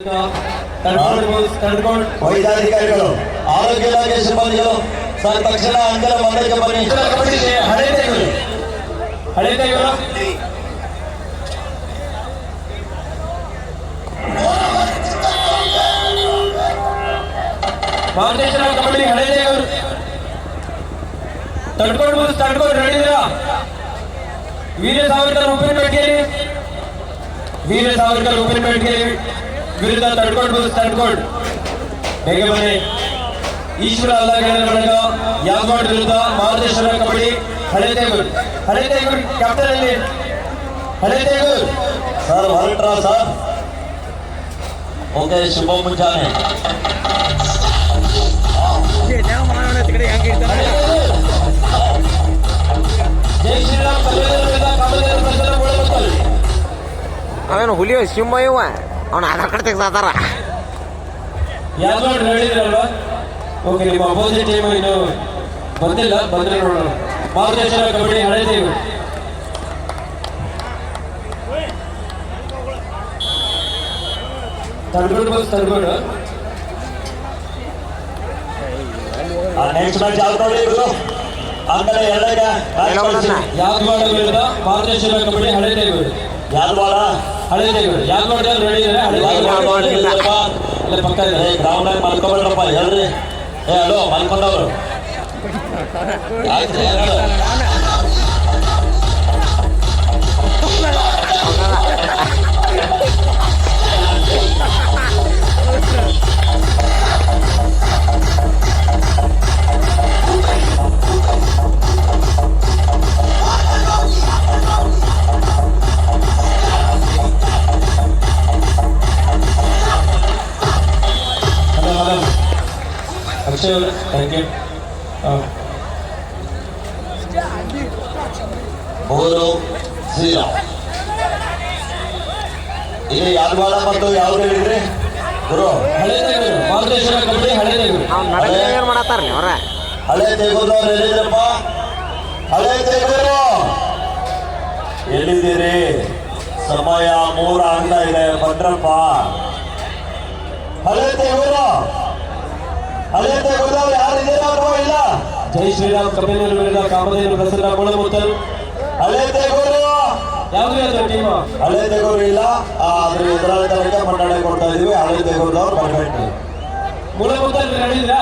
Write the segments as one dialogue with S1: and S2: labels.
S1: ತಡ್ಕೊಂಡು ತಡ್ಕೊಂಡು
S2: ವೈದ್ಯಾಧಿಕಾರಿಗಳು ಆರೋಗ್ಯ ಇಲಾಖೆ ಸಿಬ್ಬಂದಿಗಳು ಸರ್ ತಕ್ಷಣ ಅಂಗಲ ಮಂದಿರಕ್ಕೆ ಬನ್ನಿ
S1: ಕಬಡ್ಡಿ ಹಳೆ ತೆಗೆದು ಹಳೆ ತೆಗೆದು ಮಾರ್ಗದರ್ಶನ ಕಬಡ್ಡಿ ಹಳೆ ತೆಗೆದು ತಡ್ಕೊಂಡು ತಡ್ಕೊಂಡು ರೆಡಿದಿರಾ ವೀರ ಸಾವರ್ಕರ್ ಉಪ್ಪಿನ ಬೆಟ್ಗೇರಿ ವೀರ ಸಾವರ್ಕರ್ ಉಪ್ಪಿನ ಬೆಟ್ಗೇರಿ ವಿರುದ್ಧ ತಡ್ಕೊಂಡು ತಡ್ಕೊಂಡು. ಹೇಗೆ ಮನೆ ಈಶ್ವರ ಅಲ್ಲಗಡೆ ಬಳಗ ಯಾದವಾಡ್ ವಿರುದ್ಧ ಮಹದೇಶ್ವರ ಕಬಡ್ಡಿ? ಹಳೆ ತೇಗೂರ್. ಹಳೆ ತೇಗೂರ್ ಕ್ಯಾಪ್ಟನ್ ಅಲ್ಲಿ. ಹಳೆ ತೇಗೂರ್.
S2: ಸರ್, ಹೊರಟ್ರ ಸರ್? ಓಕೆ, ಶುಭ ಮುಂಜಾನೆ.
S3: ಅವನು ಹುಲಿಯೋ ಸಿಂಹ ಇವ. ಅವನ ಆಧಾರ್ ಕಾರ್ಡ್
S1: ಯಾದವಾಡ್ ಹೇಳಿದ್ರಲ್ವಾ ಓಕೆ ನಿಮ್ಮ ಅಪೋಸಿಟ್ ಟೀಮ್ ಇನ್ನು ಬಂದಿಲ್ಲ ಬಂದ್ರೆ ನೋಡೋಣ. ಮಾರ್ಗದರ್ಶನ ಕಬಡ್ಡಿ ಹಳೆ ತಡ್ಬಿಡ್ ಬಸ್ ತಡ್ಬಿಡು
S2: ನೆಕ್ಸ್ಟ್ ಮ್ಯಾಚ್ ಯಾವ್ದು ನೋಡಿ ಆಮೇಲೆ.
S1: ಮಾರ್ಗದರ್ಶನ ಕಬಡ್ಡಿ ಹಳೆ ಯಾವ್ದು
S2: ಯಾದವಾಡ
S1: ಹಳೆ ತೇಗೂರು ನೋಡಿ ರೆಡಿ ಇದ್ದಾರೆ ಹಳೆ
S3: ಯಾದವಾಡ ಇಲ್ಲ.
S1: ಪಕ್ಕ ಇದೆ.
S2: ಗ್ರೌಂಡ್ ಮಲ್ಕೊಬೇಡ್ರಪ್ಪ ಹೇಳ್ರಿ ಏ ಅಲೋ ಮಲ್ಕೊಂಡವ್ರು. ಆಯ್ತು
S1: ಅವರೇ ಥ್ಯಾಂಕ್ ಯು
S2: ಮೂರು ಶ್ರೀರಾಮ್ ಇಲ್ಲಿ ಯಾದವಾಡ ಮತ್ತು ಯಾವ್ದು ಹೇಳಿದ್ರಿ? ಗುರು.
S1: ಹಳೆ ತೇಗೂರು ಮಾರ್ಗದರ್ಶನ ಕಬಡ್ಡಿ ಹಳೆ
S3: ಅವ್ರ.
S2: ಹಳೆ ತೆಗೆದವ್ರು ಎಲ್ಲಿದ್ರಪ್ಪ ಹಳೆ ತೆಗೆದರು ಎಲ್ಲಿದ್ದೀರಿ ಸಮಯ ಮೂರ ಅಂತ ಇದೆ ಬಂದ್ರಪ್ಪ ಹಳೆ ತೆಗೆದು. ಹಳೆ ಯಾರು ಇಲ್ಲ.
S1: ಜೈ ಶ್ರೀರಾಮ್ ಕಬ್ಬಿನ ವಿರುದ್ಧ ಕಾಮಧೇನು
S2: ಹಳೆ ತೆಗೆದು
S1: ಯಾವ್ದು ಯಾವ್ದು ಟೀಮ್
S2: ಹಳೆ ತೆಗೋರು ಇಲ್ಲ. ಆ, ಎದುರಾಳಿ ಎದುರಾಳಿಗಳಿಗೆ ಮನ್ನಣೆ ಕೊಡ್ತಾ ಇದೀವಿ ಹಳೆ ತೆಗೆದವ್ರು ಪರ್ಫೆಕ್ಟ್
S1: ಮೂಳಮುತ್ತಲ್ ರೆಡಿ ಇದ್ದೀರಾ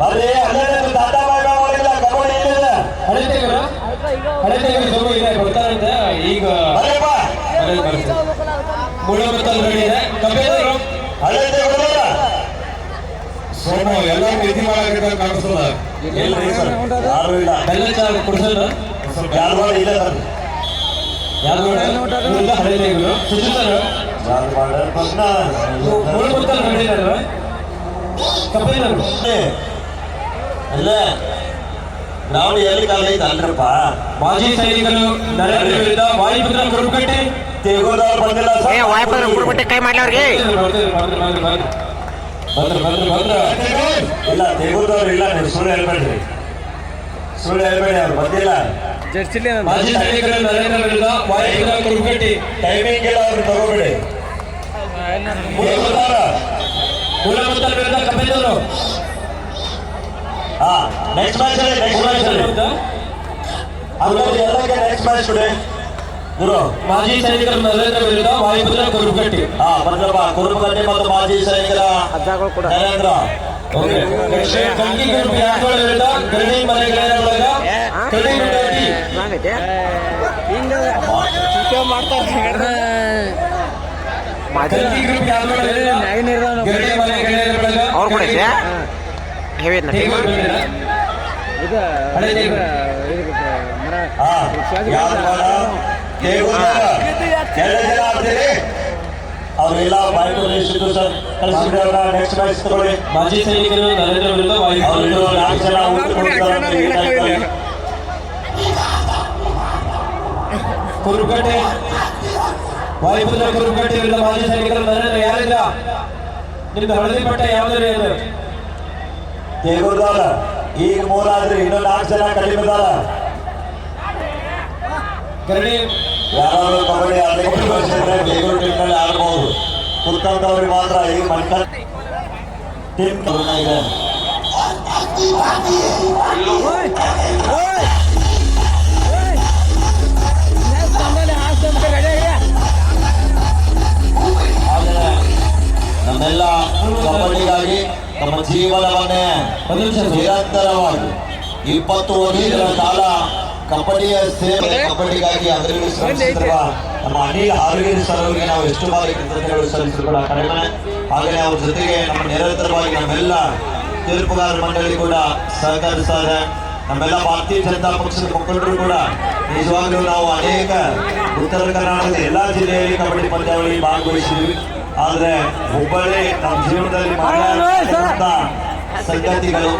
S2: ಬರ್ರಿ ಹಳೆ ದಾಟಾ ಮಾಡಿಲ್ಲ ಕಬಡ್ಡಿ ಇಲ್ಲಿದೆ
S1: ಹಳೆ ತೇಗೂರು ಹಳೆ ತೇಗೂರು ಇದೆ ಬರ್ತಾರಂತೆ. ಈಗ ಮೂಳಮುತ್ತಲ್ ರೆಡಿ ಇದೆ
S2: ಹಳೆ ತೆಗೆದವ್ರ
S4: ಸೋಮ ಎಲ್ಲ ನಿಧಿ ಕಾಣಿಸ್ತದ
S2: ಸರ್ ಯಾರು ಇಲ್ಲ
S1: ಬೆಲ್ಲ ಚಾ ಕುಡಿಸಲ್ಲ
S2: ಇಲ್ಲ ಸರ್
S1: ಸುಜಿತರು
S2: ಅಲ್ಲ ನಾವು ಎಲ್ಲಿ ಕಾಲ ಐತೆ ಅಲ್ರಪ್ಪ
S1: ಮಾಜಿ ಸೈನಿಕರು ನರೇಂದ್ರ ವಿರುದ್ಧ ವಾಯುಪುತ್ರ
S2: ತೆಗೋದವ್ರು ಬಂದಿಲ್ಲ ಸರ್
S3: ಕುಡ್ಬಿಟ್ಟೆ ಕೈ ಮಾಡ್ಲಿ ಅವ್ರಿಗೆ
S1: ಬಂದ್ರ ಬಂದ್ರ ಬಂದ್ರ.
S2: ಇಲ್ಲ ತೆಗೋದವ್ರು ಇಲ್ಲ ನೀವು ಸುಳ್ಳು ಹೇಳ್ಬೇಡ್ರಿ. ಸುಳ್ಳು ಹೇಳ್ಬೇಡಿ ಅವ್ರು ಬಂದಿಲ್ಲ.
S1: ಮಾಜಿ ಸೈನಿಕರು ನರೇಂದ್ರ ವಿರುದ್ಧ ಕುರುಕಟ್ಟಿ.
S2: ಟೈಮಿಂಗ್ ಇಲ್ಲ ಅವ್ರು ತಗೋಬೇಡಿ.
S1: ಮೂಲಮುತ್ತಲ್ ವಿರುದ್ಧ ಕಬ್ಬಿನವರು
S2: ಹಾ ನೆಕ್ಸ್ಟ್ ಮ್ಯಾಚ್ ನೆಕ್ಸ್ಟ್ ಮ್ಯಾಚ್ ಅಲ್ಲಿ. ಹಂಗಾಗಿ ಎಲ್ಲಕ್ಕೆ ನೆಕ್ಸ್ಟ್ ಮ್ಯಾಚ್ ಬಿಡಿ ಗುರು
S1: ಮಾಜಿ ಸೈನಿಕರ ನರೇಂದ್ರ ವಿರುದ್ಧ ವಾಯುಪುತ್ರ ಕುರುಬಗಟ್ಟಿ.
S2: ಹಾ ಬಂದ್ರಪ್ಪ ಕುರುಬಗಟ್ಟಿ ಮತ್ತು ಮಾಜಿ ಸೈನಿಕರ ನರೇಂದ್ರ.
S1: ವಿರುದ್ಧ
S3: ಅವ್ರು ಕೂಡ ಐತೆ ಹೆವಿ
S1: ಬಂದಿಲ್ಲ ಹಳೆ ಟೀಮ್.
S2: ಅವರೆಲ್ಲ ನಿಶ್ಚಿತು ಸರ್. ಕಳಿಸಿಬಿಡೋಣ ನೆಕ್ಸ್ಟ್ ಮ್ಯಾಚ್ ತಗೊಳ್ಳಿ.
S1: ಮಾಜಿ ಸೈನಿಕರು ನರೇಂದ್ರ ವಿರುದ್ಧ
S2: ಅವರು
S1: ವಾಯುಪುತ್ರ
S2: ನಾಲ್ಕು ಜನ
S1: ಕುರುಕಟ್ಟೆ ವಿರುದ್ಧ ಮಾಜಿ ಸೈನಿಕರು ನರೇಂದ್ರ ಯಾರಿಲ್ಲ? ನಿಮ್ದು ಹಳದಿ ಪಟ್ಟ ಯಾವ್ದಾರು ಏನು
S2: ದೇಗುರದವ್ರ ಈಗ ಮೂರಾದ್ರೆ ಇನ್ನೂ ನಾಲ್ಕು ಜನ ಕಡಿಮೆ
S1: ಗರಡಿ
S2: ಯಾರಾದ್ರೂ ಕಬಡ್ಡಿ ಆಡಲಿಕ್ಕೆ ಟೀಮ್ನಲ್ಲಿ ಆಡ್ಬೋದು ಮಾತ್ರ ಈ ಮಣ್ಕ ಟೀಮ್ ಕರೋನಾ ಇದೆ. ನಮ್ಮೆಲ್ಲ ಕಬಡ್ಡಿಗಾಗಿ ತಮ್ಮ ಜೀವನವನ್ನೇ. ನಿರಂತರವಾಗಿ. ಇಪ್ಪತ್ತು ವರ್ಷಗಳ ಕಾಲ ಕಬಡ್ಡಿಯ ಸೇವೆ ಕಬಡ್ಡಿಗಾಗಿ ಅದರಲ್ಲಿ ಶ್ರಮಿಸುತ್ತಿರುವ ನಮ್ಮ ಅನಿಲ್ ಹಾವೇರಿ ಸರ್ ಅವರಿಗೆ ನಾವು ಎಷ್ಟು ಬಾರಿ ಕೃತಜ್ಞತೆಗಳು ಸಲ್ಲಿಸಿರುವ ಕೂಡ ಕಡಿಮೆ ಹಾಗೆಯೇ ಅವ್ರ ಜೊತೆಗೆ ನಮ್ಮ ನಿರಂತರವಾಗಿ ನಮ್ಮೆಲ್ಲ ತೀರ್ಪುಗಾರ ಮಂಡಳಿ ಕೂಡ ಸಹಕರಿಸ್ತಾರೆ. ನಮ್ಮೆಲ್ಲ ಭಾರತೀಯ ಜನತಾ ಪಕ್ಷದ ಮುಖಂಡರು ಕೂಡ ನಿಜವಾಗ್ಲೂ ನಾವು ಅನೇಕ ಉತ್ತರ ಕರ್ನಾಟಕದ ಎಲ್ಲಾ ಜಿಲ್ಲೆಯಲ್ಲಿ ಕಬಡ್ಡಿ ಪಂದ್ಯಾವಳಿ ಭಾಗವಹಿಸಿದ್ವಿ. ಆದ್ರೆ ಹುಬ್ಬಳ್ಳಿ ನಮ್ಮ ಜೀವನದಲ್ಲಿ ಸಂಗತಿಗಳು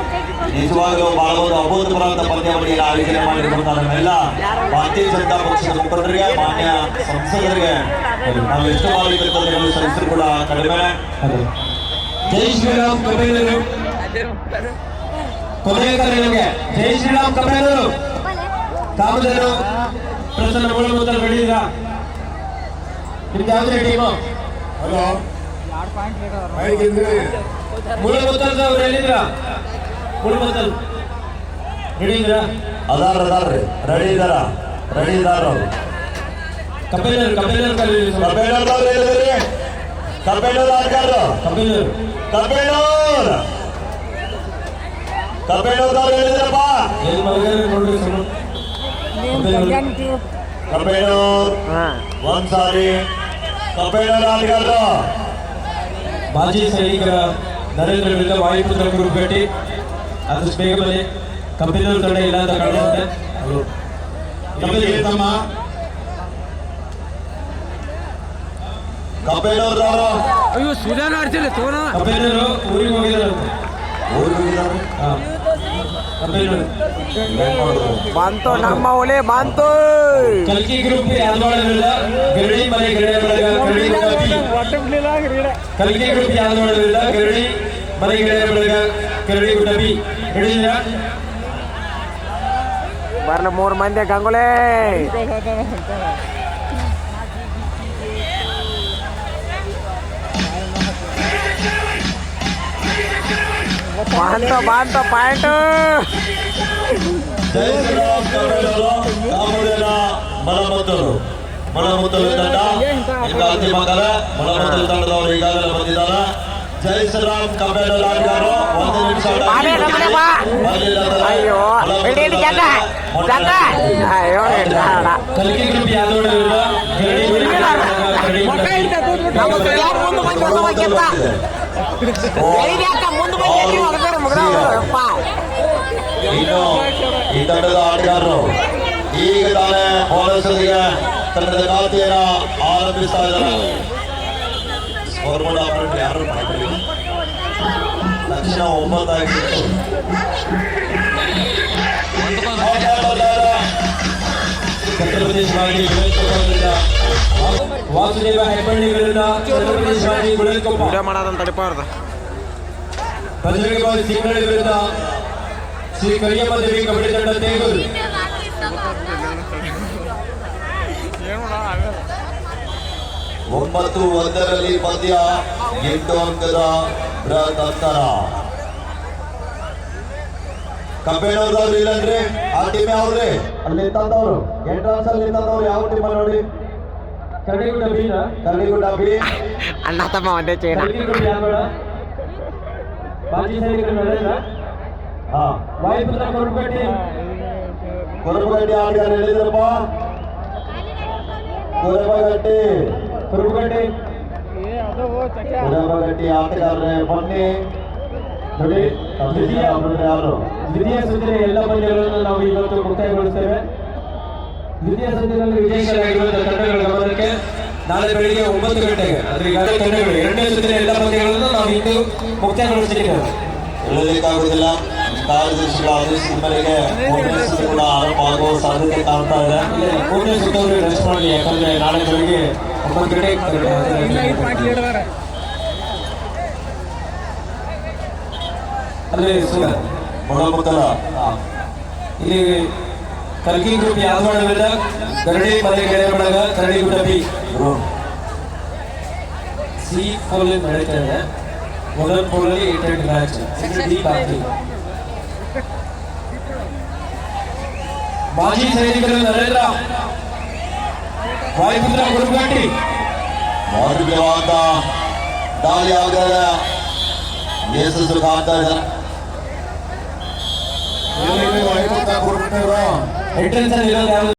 S2: ನಿಜವಾಗ್ಲೂ ಬಹಳ ಒಂದು ಅಭೂತಪೂರ್ವ ಪಂದ್ಯಾವಳಿಯನ್ನು ಆಯೋಜನೆ ಮಾಡಿರುವಂತಹ ನಮ್ಮೆಲ್ಲ ಭಾರತೀಯ ಜನತಾ ಪಕ್ಷದ ಮುಖಂಡರಿಗೆ ಮಾನ್ಯ ಸಂಸದರಿಗೆ ನಾವು ಎಷ್ಟು ಬಾರಿ ಕೃತಜ್ಞತೆಗಳು ಸಲ್ಲಿಸಿದ್ರು ಕೂಡ ಕಡಿಮೆ.
S1: ಜೈ ಶ್ರೀರಾಮ್ ಕಬೇಲರು ಕೊನೆಯ ಕರೆ ನಿಮಗೆ. ಜೈ ಶ್ರೀರಾಮ್ ಕಬೇಲರು ಕಾಮದರು ಪ್ರಸನ್ನ ಮೂಲಭೂತರು ಬೆಳೆದಿರಾ ನಿಮ್ದು ಯಾವ್ದು ಟೀಮು
S4: ಹಲೋ ಅವ್ರು ಇದ್ರೆ
S1: ಮೂಲಭೂತಲ್ ಅವ್ರು ಹೇಳಿದ್ರ ಮೂಲಭೂತಲ್ ಹೇಳಿದ್ರ
S2: ಅದಾರ ಅದಾರ್ರಿ ರೆಡಿ ಇದಾರ ರೆಡಿ ಇದಾರ ಅವ್ರು
S1: ಕಪಿಲರು ಕಪಿಲರು ಕರೀರಿ ಸ್ವಲ್ಪ.
S2: ಕಬ್ಬೇಣ್ಣವ್ರು ಹೇಳಿದ್ರಿ ಕಬ್ಬೇಣ್ಣವ್ರು ಆಡ್ಕಾರ್ರು
S1: ಕಪಿಲರು
S2: ಕಬ್ಬೇಣ್ಣವ್ರ ಕಬ್ಬೇಣ್ಣವ್ರವ್ರು ಹೇಳಿದ್ರಪ್ಪ
S1: ಎಲ್ಲಿ ಮಲಗಿದ್ರು ನೋಡ್ರಿ ಸ್ವಲ್ಪ ಕಪಿಲರು.
S2: ಕಬ್ಬೇಣ್ಣವ್ರು
S3: ಹಾಂ
S2: ಒಂದ್ಸಾರಿ ಕಬ್ಬೇಣ್ಣವ್ರು ಆಡ್ಕಾರ್ರು
S1: ಮಾಜಿ ಸೈನಿಕರ ನರೇಂದ್ರ ವಿರುದ್ಧ ವಾಯುಪುತ್ರ ಗ್ರೂಪ್ ಭೇಟಿ ಆದಷ್ಟು ಬೇಗ ಬನ್ನಿ. ಕಪಿಲರು ಕಡೆ ಇಲ್ಲ ಅಂತ ಕಾಣುತ್ತೆ.
S4: ತಮ್ಮ?
S2: ಕಬ್ಬೇಣ್ಣವ್ರದವರು
S3: ಅಯ್ಯೋ ಸುಧಾನ ಆಡ್ತಿಲ್ಲ ತೋನ.
S1: ಊರಿಗೆ ಹೋಗಿದಾರಂತೆ
S2: ಊರಿಗೆ ಹೋಗಿದಾರೆ
S1: ಹಾ. ಕಪಿಲರು
S2: ಏನ್ ಮಾಡೋದು
S3: ಬಂತು ನಮ್ಮ ಒಲೆ ಬಂತು
S1: ಕಲ್ಕಿ ಗ್ರೂಪ್ ವಿರುದ್ಧ ಗರಡಿ ಮನೆ ಗಿರಡೆ ಕಲ್ಕಿ ಗ್ರೂಪ್ ವಿರುದ್ಧ ಗರಡಿ ಮನೆ ಗಿರಡೆ ಬಳಗ ಗರಡಿ ಗುಡ್ಡ ಬಿ ಹಿಡಿದಿರಾ
S3: ಬರ್ಲ ಮೂರು ಮಂದಿ ಗಂಗುಲೆ ಬಾಂತ ಬಾಂತ ಪಾಯಿಂಟ್
S2: ಜೈ ಶ್ರೀರಾಮ್ ಕಬ್ಬೇಣ್ಣವರು ಕಾಮುಡಿನ ಮಲಮುತ್ತರು ಮಲಮುತ್ತಲು ತಂಡ ಈಗ ಅಂತಿಮ ಕಾಲ ಮಲಮುತ್ತಲು ತಂಡದವರು ಈಗಾಗಲೇ ಬಂದಿದ್ದಾರೆ ಜೈ ಶ್ರೀರಾಮ್ ಕಬ್ಬೇಣ್ಣವ್ರು ಆಡ್ಗಾರು ಒಂದು ನಿಮಿಷ
S3: ಬಾಲೆ ನಮ್ಮನೆ ಬಾ. ಅಯ್ಯೋ ಇಡಿ ಇಡಿ ಜಗ್ಗ ಜಗ್ಗ ಅಯ್ಯೋ ಇಡ್ಲಾಡ.
S1: ಕಲ್ಕಿ ಗ್ರೂಪ್ ಯಾದವಾಡ ವಿರುದ್ಧ ಗರಡಿ ಮನೆ ಗಿರಡೆ ಬಳಗ ಗರಡಿ ಗುಡ್ಡ ಬಿ
S3: ನಮ್ಮ ಕೈಯಾಗ ಮುಂದೆ ಬಂದು ಹೊಸ ಹೋಗ್ಯಪ್ಪ. ಎಲ್ಲಿಗೆ ಅಕ್ಕ ಮುಂದೆ ಬಂದು ಎಲ್ಲಿ ಹೊರಗಡೆ ಮುಗ್ದವ್ರಪ್ಪ.
S2: ಇನ್ನು ಈ ತಂಡದ ಆಟಗಾರರು ಈಗ ತಾನೇ ಪೊಲೀಸರಿಗೆ ತಂಡದ ಖಾತೆಯನ್ನ ಆರಂಭಿಸ್ತಾ ಇದ್ದಾರೆ ಸ್ಕೋರ್ ಬೋರ್ಡ್ ಆಪರೇಟರ್ ಯಾರು ತಕ್ಷಣ ಒಂಬತ್ತಾಗಿತ್ತು
S1: ಛತ್ರಪತಿ ಶಿವಾಜಿ ಗುಳೇಕೊಪ್ಪದಿಂದ ವಾಸುದೇವ ಹೆಬ್ಬಳ್ಳಿಗಳಿಂದ ಛತ್ರಪತಿ ಶಿವಾಜಿ ಗುಳೇಕೊಪ್ಪ
S3: ಮಾಡೋದಂತ ತಡಿಪಾರ್ದ
S1: ಬಜರಂಗ ಬಾಲ್ ಸಿಂಗಳಿ ವಿರುದ್ಧ ಶ್ರೀ ಕರಿಯಮ್ಮ ದೇವಿ ಕಬಡ್ಡಿ ತಂಡ ತೇಗೂರು
S2: ಒಂಬತ್ತು ಒಂದರಲ್ಲಿ ಪಂದ್ಯ ಎಂಟು ಅಂಕದ ಬೃಹತ್ ಅಂತರ ಕಬ್ಬೇಣ್ಣವ್ರದವ್ರು ಇಲ್ಲಂದ್ರೆ ಆ ಟೀಮ್ ಯಾವ್ದ್ರಿ ಅಲ್ಲಿ ನಿಂತವ್ರು ಎಂಟ್ರನ್ಸ್ ಅಲ್ಲಿ ನಿಂತವ್ರು ಯಾವ ಟೀಮ್ ನೋಡಿ
S1: ಕರಡಿಗುಡ್ಡ ಬೀನ
S2: ಕಲ್ಲಿಗುಡ್ಡ ಬಿ
S3: ಅಣ್ಣ ತಮ್ಮ ಒಂದೇ ಚೈನ
S1: ಕಲ್ಕಿಗುಡ್ಡ ಯಾದವಾಡ ಮಾಜಿ ಸೈನಿಕರ ನರೇಂದ್ರ
S2: ಹಾ
S1: ವಾಯುಪುತ್ರ ಕೊರಪೇಟೆ
S2: ಕೊರಬಗಡ್ಡಿ ಆಟಗಾರ ಹೇಳಿದ್ರಪ್ಪ ಕೊರಬಗಡ್ಡಿ
S1: ಕೊರಪೇಟೆ
S2: ಕೊರಬಗಡ್ಡಿ ಆಟಗಾರರೇ ಬನ್ನಿ
S1: ನೋಡಿ ದ್ವಿತೀಯ
S2: ಆಪರೇಟರ್
S1: ದ್ವಿತೀಯ ಸುತ್ತಿನ ಎಲ್ಲ ಪಂದ್ಯಗಳನ್ನು ನಾವು ಇವತ್ತು ಮುಕ್ತಾಯಗೊಳಿಸ್ತೇವೆ. ದ್ವಿತೀಯ ಸುತ್ತಿನಲ್ಲಿ ವಿಜಯಗಳಾಗಿರುವಂತಹ ತಂಡಗಳ ಗಮನಕ್ಕೆ ನಾಳೆ ಬೆಳಿಗ್ಗೆ ಒಂಬತ್ತು ಗಂಟೆಗೆ ಅಂದ್ರೆ ಈಗಾಗಲೇ ತಂಡಗಳು ಎರಡನೇ ಸುತ್ತಿನ ಎಲ್ಲ ಪಂದ್ಯಗಳನ್ನು ನಾವು ಇಂದು ಮುಕ್ತಾಯಗೊಳಿಸಿದ್ದೇವೆ.
S2: ಹೇಳಲಿಕ್ಕಾಗುವುದಿಲ್ಲ ಕಾರ್ಯದರ್ಶಿಗಳ ಆದೇಶದ ಮೇರೆಗೆ ಮೂರನೇ ಸುತ್ತು ಕೂಡ ಆರಂಭ ಆಗುವ ಸಾಧ್ಯತೆ ಕಾಣ್ತಾ ಇದೆ
S1: ಇಲ್ಲೇ ಮೂರನೇ ಸುತ್ತವರು ರೆಸ್ಟ್ ಮಾಡಲಿ ಯಾಕಂದ್ರೆ ನಾಳೆ ಬೆಳಿಗ್ಗೆ ಒಂಬತ್ತು ಗಂಟೆ ಅಲ್ಲಿ ಸು-
S2: ಮೊಳಮುತ್ತಲ
S1: ಇಲ್ಲಿ ಕಲ್ಕಿ ಗ್ರೂಪ್ ಯಾದವಾಡ ವಿರುದ್ಧ ಗರಡಿ ಮನೆ ಗೆಳೆ ಬಳಗ ಕರಡಿ ಗುಡ್ಡ ಬಿ
S2: ಗುರು
S1: ಸಿ ಪೋಲ್ ನಡೀತಾ ಇದೆ ಮೊದಲ ಪೋಲಲ್ಲಿ ಏಟ್ ಏಟ್ ಮ್ಯಾಚ್ ಡಿ ಬಾಕಿ మాజీ
S2: సైనికులు నరేంద్ర వాయుపుత్ర గురుగట్టి మారుతి వాత
S4: దాಳಿ ఆగల యేసుసు
S1: కాంతార ఏమైనా వాయుపుత్ర గురుగట్టి